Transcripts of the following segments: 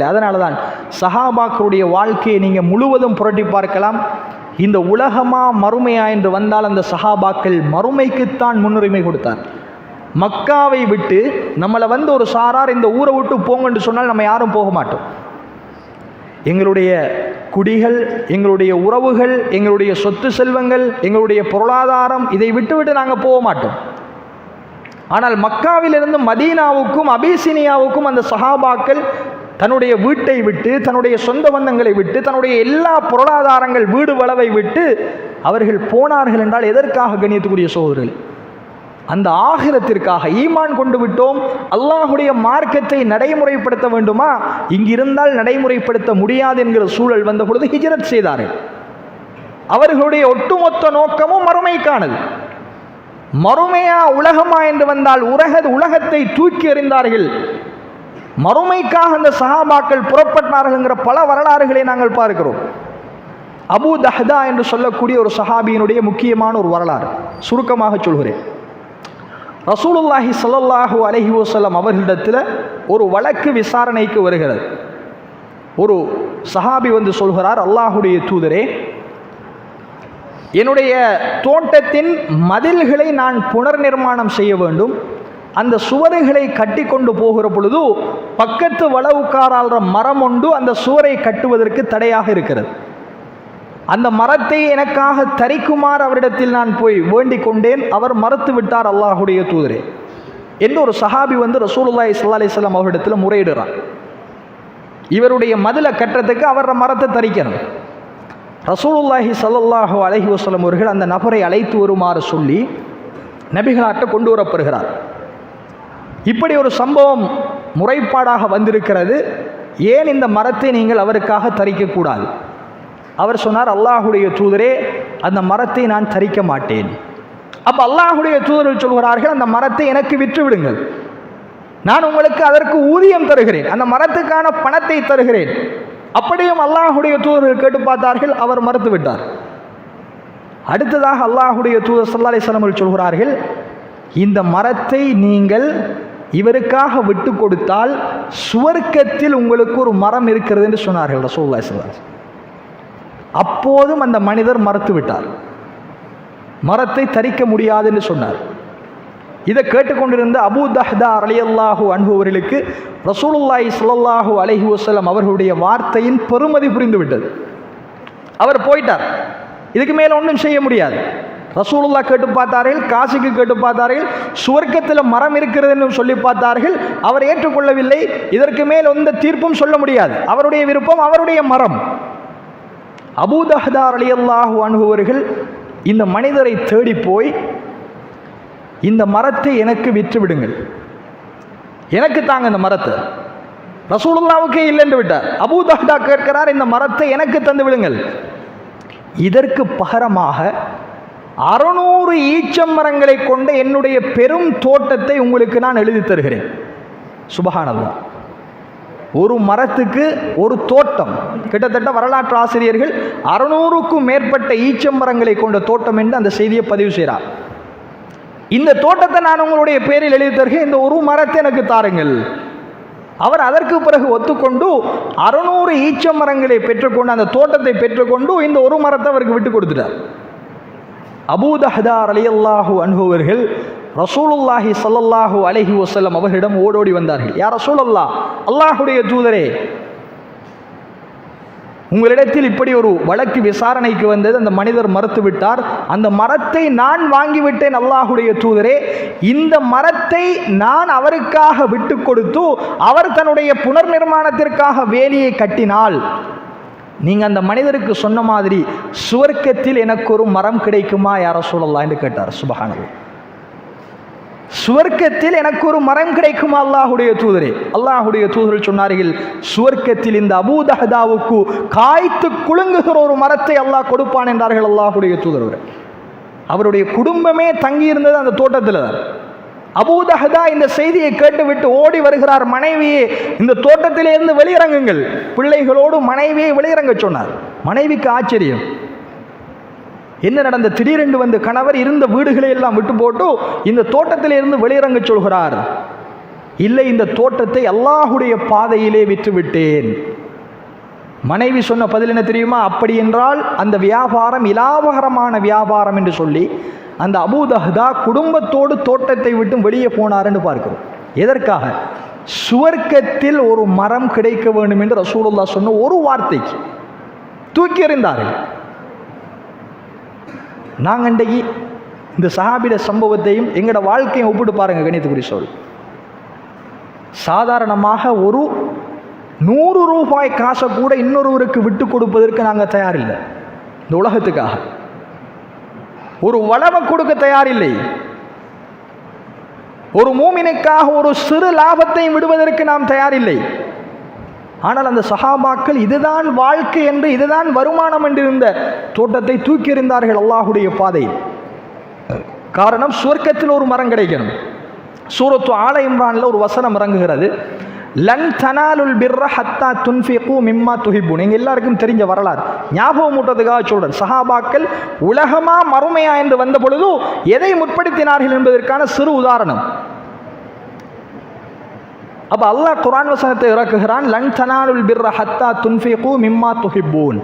அதனால தான் சஹாபாக்களுடைய வாழ்க்கையை நீங்கள் முழுவதும் புரட்டி பார்க்கலாம். இந்த உலகமா மறுமையா என்று வந்தால் அந்த சஹாபாக்கள் மறுமைக்குத்தான் முன்னுரிமை கொடுத்தார். மக்காவை விட்டு நம்மளை வந்து ஒரு சாரார் இந்த ஊரை விட்டு போங்கன்னு சொன்னால் நம்ம யாரும் போக மாட்டோம். எங்களுடைய குடிகள் எங்களுடைய உறவுகள் எங்களுடைய சொத்து செல்வங்கள் எங்களுடைய பொருளாதாரம் இதை விட்டுவிட்டு நாங்கள் போக மாட்டோம். ஆனால் மக்காவிலிருந்து மதீனாவுக்கும் அபிசினியாவுக்கும் அந்த சஹாபாக்கள் தன்னுடைய வீட்டை விட்டு தன்னுடைய சொந்த பந்தங்களை விட்டு தன்னுடைய எல்லா பொருளாதாரங்கள் வீடு வளவை விட்டு அவர்கள் போனார்கள் என்றால் எதற்காக கணியத்துக்குரிய சோதர்கள்? அந்த ஆகிரத்திற்காக ஈமான் கொண்டு விட்டோம் அல்லாஹுடைய மார்க்கத்தை நடைமுறைப்படுத்த வேண்டுமா? இங்கிருந்தால் நடைமுறைப்படுத்த முடியாது என்கிற சூழல் வந்த பொழுது ஹிஜரத் செய்தார்கள். அவர்களுடைய ஒட்டுமொத்த நோக்கமும் மறுமைக்கானது. மறுமையா உலகமா என்று வந்தால் உலக உலகத்தை தூக்கி எறிந்தார்கள். மறுமைக்காக அந்த சஹாபாக்கள் புறப்பட்டார்கள்ங்கிற பல வரலாறுகளை நாங்கள் பார்க்கிறோம். அபு தஹ்தா என்று சொல்லக்கூடிய ஒரு சஹாபியினுடைய முக்கியமான ஒரு வரலாறு. சுருக்கமாக சொல்கிறேன். ரசூலுல்லாஹி ஸல்லல்லாஹு அலஹி வசல்லம் அவர்களிடத்தில் ஒரு வழக்கு விசாரணைக்கு வருகிறது. ஒரு சஹாபி வந்து சொல்கிறார் அல்லாஹுடைய தூதரே என்னுடைய தோட்டத்தின் மதில்களை நான் புனர் நிர்மாணம் செய்ய வேண்டும். அந்த சுவரைகளை கட்டி கொண்டு போகிற பொழுது பக்கத்து வளவுக்காராள மரம் ஒன்று அந்த சுவரை கட்டுவதற்கு தடையாக இருக்கிறது. அந்த மரத்தை எனக்காக தரிக்குமாறு அவரிடத்தில் நான் போய் வேண்டிக் கொண்டேன். அவர் மறுத்து விட்டார் அல்லாஹுடைய தூதரே. என்று ஒரு சஹாபி வந்து ரசூலுல்லாஹி சல்லா அலைஹி வஸல்லம் அவரிடத்தில் முறையிடுறான் இவருடைய மதிலை கட்டுறதுக்கு அவர மரத்தை தரிக்கணும். ரசூலுல்லாஹி சல்லாஹு அலஹி வசலம் அவர்கள் அந்த நபரை அழைத்து வருமாறு சொல்லி நபிகளாட்ட கொண்டு வரப்படுகிறார். இப்படி ஒரு சம்பவம் முறைப்பாடாக வந்திருக்கிறது. ஏன் இந்த மரத்தை நீங்கள் அவருக்காக தரிக்கக்கூடாது? அவர் சொன்னார் அல்லாஹுடைய தூதரே அந்த மரத்தை நான் தரிக்க மாட்டேன். அப்போ அல்லாஹுடைய தூதர்கள் சொல்கிறார்கள் அந்த மரத்தை எனக்கு விற்று விடுங்கள் நான் உங்களுக்கு அதற்கு ஊதியம் தருகிறேன். அந்த மரத்துக்கான பணத்தை தருகிறேன். அப்படியும் அல்லாஹுடைய தூதர்கள் கேட்டு பார்த்தார்கள் அவர் மறுத்து விட்டார் அடுத்ததாக அல்லாஹுடைய தூதர் சல்லா அலிஸ்லாமல் சொல்கிறார்கள் இந்த மரத்தை நீங்கள் இவருக்காக விட்டு கொடுத்தால் சுவர்க்கத்தில் உங்களுக்கு ஒரு மரம் இருக்கிறது என்று சொன்னார்கள் ரசூல்லா இஸ்லாம் அப்போதும் அந்த மனிதர் மறுத்து விட்டார். மரத்தை தரிக்க முடியாது என்று சொன்னார். இதை கேட்டுக்கொண்டிருந்த அபு தஹ்தா அலையல்லாஹு அன்பவர்களுக்கு ரசூலுல்லாஹி சுல்லாஹூ அலஹி வசலம் அவர்களுடைய வார்த்தையின் பெருமதி புரிந்து விட்டது அவர் போயிட்டார். இதுக்கு மேலே ஒன்றும் செய்ய முடியாது. ரசூலுல்லா கேட்டு பார்த்தார்கள் காசிக்கு கேட்டு பார்த்தார்கள் சுவர்க்கத்தில் மரம் இருக்கிறதுன்னு சொல்லி பார்த்தார்கள். அவர் ஏற்றுக்கொள்ளவில்லை. இதற்கு மேல் எந்த தீர்ப்பும் சொல்ல முடியாது. அவருடைய விருப்பம் அவருடைய மரம். அபூதஹதார் அலி அல்லாஹு அணுகுவர்கள் இந்த மனிதரை தேடி போய் இந்த மரத்தை எனக்கு விற்று விடுங்கள். எனக்கு தாங்க இந்த மரத்தை. ரசூலுல்லாவுக்கே இல்லைன்னு விட்டார். அபூதஹ்தா கேட்கிறார் இந்த மரத்தை எனக்கு தந்து விடுங்கள். இதற்கு பகரமாக அறுநூறு ஈச்சம் மரங்களை கொண்ட என்னுடைய பெரும் தோட்டத்தை உங்களுக்கு நான் எழுதி தருகிறேன். சுபகானந்தம் ஒரு மரத்துக்கு ஒரு தோட்டம். கிட்டத்தட்ட வரலாற்று ஆசிரியர்கள் அறுநூறுக்கும் மேற்பட்ட ஈச்சம் மரங்களை கொண்ட தோட்டம் என்று அந்த செய்தியை பதிவு செய்கிறார். இந்த தோட்டத்தை நான் உங்களுடைய பேரில் எழுதி தருகிறேன். இந்த ஒரு மரத்தை எனக்கு தாருங்கள். அவர் அதற்கு பிறகு ஒத்துக்கொண்டு அறுநூறு ஈச்ச மரங்களை பெற்றுக்கொண்டு அந்த தோட்டத்தை பெற்றுக்கொண்டு இந்த ஒரு மரத்தை அவருக்கு விட்டு கொடுத்துட்டார். அபூதஹதார் அலி அல்லாஹூ அனுபவர்கள் ரசூலுல்லாஹி சல்லல்லாஹு அலஹி வசல்லம் அவர்களிடம் ஓடோடி வந்தார்கள். யார் ரசூலல்லா அல்லாஹுடைய தூதரே உங்களிடத்தில் இப்படி ஒரு வழக்கு விசாரணைக்கு வந்தது. அந்த மனிதர் மறுத்து விட்டார் அந்த மரத்தை நான் வாங்கிவிட்டேன் அல்லாஹுடைய தூதரே. இந்த மரத்தை நான் அவருக்காக விட்டு கொடுத்து அவர் தன்னுடைய புனர் நிர்மாணத்திற்காக வேலியை கட்டினால் நீங்கள் அந்த மனிதருக்கு சொன்ன மாதிரி சுவர்க்கத்தில் எனக்கு ஒரு மரம் கிடைக்குமா? யார சொல்லலாம் என்று கேட்டார். சுபஹானது சுவர்க்கத்தில் எனக்கு ஒரு மரம் கிடைக்குமா? அல்லாஹுடைய தூதரே. அல்லாஹுடைய தூதர்கள் சொன்னார்கள் சுவர்க்கத்தில் இந்த அபூதஹதாவுக்கு காய்த்து குலுங்குகிற ஒரு மரத்தை அல்லாஹ் கொடுப்பான் என்றார்கள் அல்லாஹுடைய தூதர் அவருடைய குடும்பமே தங்கியிருந்தது அந்த தோட்டத்தில் தான் அபூதஹதா இந்த செய்தியை கேட்டுவிட்டு ஓடி வருகிறார் மனைவியே. இந்த தோட்டத்திலிருந்து வெளியிறங்குங்கள். பிள்ளைகளோடு மனைவியை வெளியிறங்க சொன்னார். மனைவிக்கு ஆச்சரியம். என்ன நடந்த? திடீரென்று வந்து கணவர் இருந்த வீடுகளை எல்லாம் விட்டு போட்டு இந்த தோட்டத்தில் இருந்து வெளியிறங்க சொல்கிறார். இல்லை இந்த தோட்டத்தை அல்லாஹுடைய பாதையிலே விற்றுவிட்டேன். மனைவி சொன்ன பதில் என்ன தெரியுமா? அப்படி என்றால் அந்த வியாபாரம் இலாபகரமான வியாபாரம் என்று சொல்லி அந்த அபூதஹ்தா குடும்பத்தோடு தோட்டத்தை விட்டு வெளியே போனாருன்னு பார்க்கிறோம். எதற்காக? சுவர்க்கத்தில் ஒரு மரம் கிடைக்க வேண்டும் என்று ரசூலுல்லா சொன்ன ஒரு வார்த்தைக்கு. தூக்கி எறிந்தார்கள். நாங்கள் இன்றைக்கு இந்த சஹாபிட சம்பவத்தையும் எங்களோட வாழ்க்கையும் ஒப்பிட்டு பாருங்க கணித்துக்குரிய சொல். சாதாரணமாக ஒரு நூறு ரூபாய் காசை கூட இன்னொருவருக்கு விட்டு கொடுப்பதற்கு நாங்கள் தயாரில்லை. இந்த உலகத்துக்காக. ஒரு வளவை கொடுக்க தயாரில்லை. ஒரு மூமினுக்காக ஒரு சிறு லாபத்தையும் விடுவதற்கு நாம் தயாரில்லை. ஆனால் அந்த சஹாபாக்கள் இதுதான் வாழ்க்கை என்று இதுதான் வருமானம் என்றிருந்த தோட்டத்தை தூக்கி எறிந்தார்கள் அல்லாஹுடைய பாதை. காரணம் சுவர்க்கத்தில் ஒரு மரம் கிடைக்கணும். சூரத்து ஆல இம்ரானில் ஒரு வசனம் இறங்குகிறது. லன் தனாலுல் பிர்ர ஹத்தா துன்ஃபிகு மிம்மா துஹிபு. நீங்கள் எல்லாருக்கும் தெரிஞ்ச வரலாறு. ஞாபகம் மூட்டதுக்காக சொல்கிறேன் சஹாபாக்கள் உலகமா மறுமையா என்று வந்த பொழுது எதை முற்படுத்தினார்கள் என்பதற்கான சிறு உதாரணம். அப்போ அல்லாஹ் குரான் வசனத்தை இறக்குகிறான் லன் தனாலுல் பிர்ர ஹத்தா துன்ஃபிகு மிம்மா துஹிபூன்.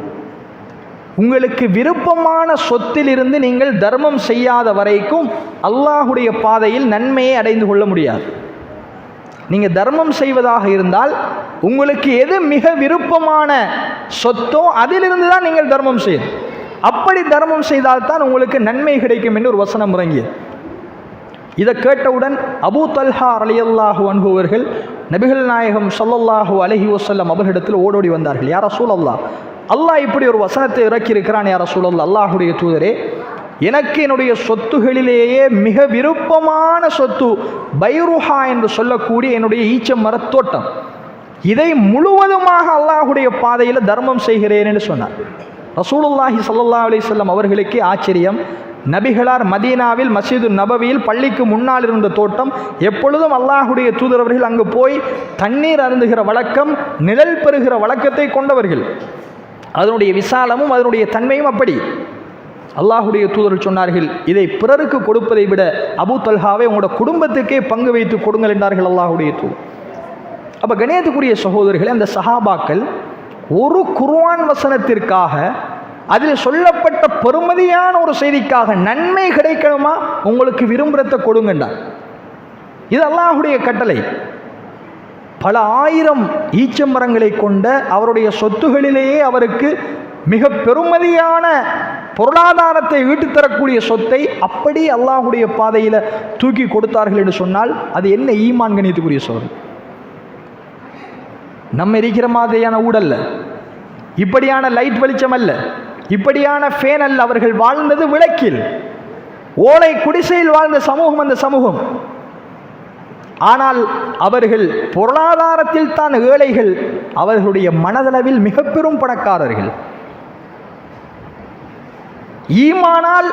உங்களுக்கு விருப்பமான சொத்திலிருந்து நீங்கள் தர்மம் செய்யாத வரைக்கும் அல்லாஹுடைய பாதையில் நன்மையை அடைந்து கொள்ள முடியாது. நீங்கள் தர்மம் செய்வதாக இருந்தால் உங்களுக்கு எது மிக விருப்பமான சொத்தோ அதிலிருந்து தான் நீங்கள் தர்மம் செய்யும் அப்படி தர்மம் செய்தால்தான் உங்களுக்கு நன்மை கிடைக்கும் என்று ஒரு வசனம் இறங்கியது. இதை கேட்டவுடன் அபூ தல்ஹா அலியல்லாஹு அன்புவர்கள் நபிகள் நாயகம் சொல்லல்லாஹு அலஹி வசல்லம் அவர்களிடத்தில் ஓடோடி வந்தார்கள். யார சூழல்லா அல்லாஹ் இப்படி ஒரு வசனத்தை இறக்கியிருக்கிறான் யார சூழல்லா அல்லாஹுடைய தூதரே எனக்கு என்னுடைய சொத்துகளிலேயே மிக விருப்பமான சொத்து பைருஹா என்று சொல்லக்கூடிய என்னுடைய ஈச்ச மரத் தோட்டம். இதை முழுவதுமாக அல்லாஹுடைய பாதையில் தர்மம் செய்கிறேன் என்று சொன்னார். ரசூலுல்லாஹி சல்லா அலி சொல்லம் அவர்களுக்கு ஆச்சரியம். நபிகளார் மதீனாவில் மசீது நபவியில் பள்ளிக்கு முன்னால் இருந்த தோட்டம். எப்பொழுதும் அல்லாஹுடைய தூதரவர்கள் அங்கு போய் தண்ணீர் அருந்துகிற வழக்கம் நிழல் பெறுகிற வழக்கத்தை கொண்டவர்கள். அதனுடைய விசாலமும் அதனுடைய தன்மையும் அப்படி. அல்லாஹுடைய தூதர் சொன்னார்கள் இதை பிறருக்கு கொடுப்பதை விட அபூ தல்ஹாவை உங்களோட குடும்பத்துக்கே பங்கு வைத்து கொடுங்கள் என்றார்கள் அல்லாஹுடைய தூதர். அப்போ கணேத்துக்குரிய சகோதரர்களே அந்த சஹாபாக்கள் ஒரு குர்வான் வசனத்திற்காக அதில் சொல்லப்பட்ட பெருமதியான ஒரு செய்திக்காக நன்மை கிடைக்கணுமா? உங்களுக்கு விரும்புறத்தை கொடுங்கண்டார் இது அல்லாஹுடைய கட்டளை. பல ஆயிரம் ஈச்சமரங்களை கொண்ட அவருடைய சொத்துகளிலேயே அவருக்கு மிக பெருமதியான பொருளாதாரத்தை ஈட்டுத் தரக்கூடிய சொத்தை அப்படி அல்லாஹுடைய பாதையில் தூக்கி கொடுத்தார்கள் என்று சொன்னால் அது என்ன ஈமான் கணித்துக்குரிய சோதனை நம்ம இருக்கிற மாதிரியான ஊடல்ல இப்படியான லைட் வெளிச்சம் அல்ல இப்படியான ஃபேன் அல்ல அவர்கள் வாழ்ந்தது விளக்கில். ஓலை குடிசையில் வாழ்ந்த சமூகம் அந்த சமூகம். ஆனால் அவர்கள் பொருளாதாரத்தில் தான் ஏழைகள் அவர்களுடைய மனதளவில் மிக பெரும் பணக்காரர்கள். ஈமானால்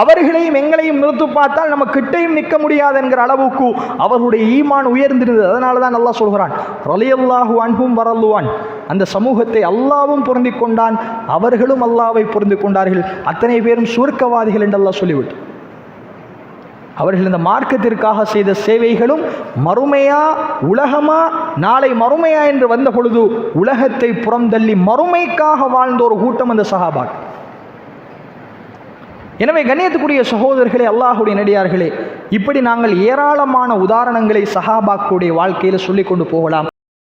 அவர்களையும் எங்களையும் நிறுத்து பார்த்தால் நம்ம கிட்டையும் நிற்க முடியாது என்கிற அளவுக்கு அவர்களுடைய ஈமான் உயர்ந்திருந்தது. அதனால தான் அல்லாஹ் சொல்கிறான் ரலியல்லாஹு அன்பும் வரல்லுவான். அந்த சமூகத்தை அல்லாவும் பொருந்தி கொண்டான் அவர்களும் அல்லாவை பொருந்தி கொண்டார்கள். அத்தனை பேரும் சுருக்கவாதிகள் என்றெல்லாம் சொல்லிவிட்டு. அவர்கள் இந்த மார்க்கத்திற்காக செய்த சேவைகளும் மறுமையா உலகமா நாளை மறுமையா என்று வந்த பொழுது உலகத்தை புறந்தள்ளி மறுமைக்காக வாழ்ந்த ஒரு கூட்டம் அந்த சஹாபாக் எனவே கண்ணியத்துக்குரிய சகோதரர்களே அல்லாஹுடைய நடிகார்களே இப்படி நாங்கள் ஏராளமான உதாரணங்களை சஹாபாக்குடைய வாழ்க்கையில் சொல்லிக் கொண்டு போகலாம்.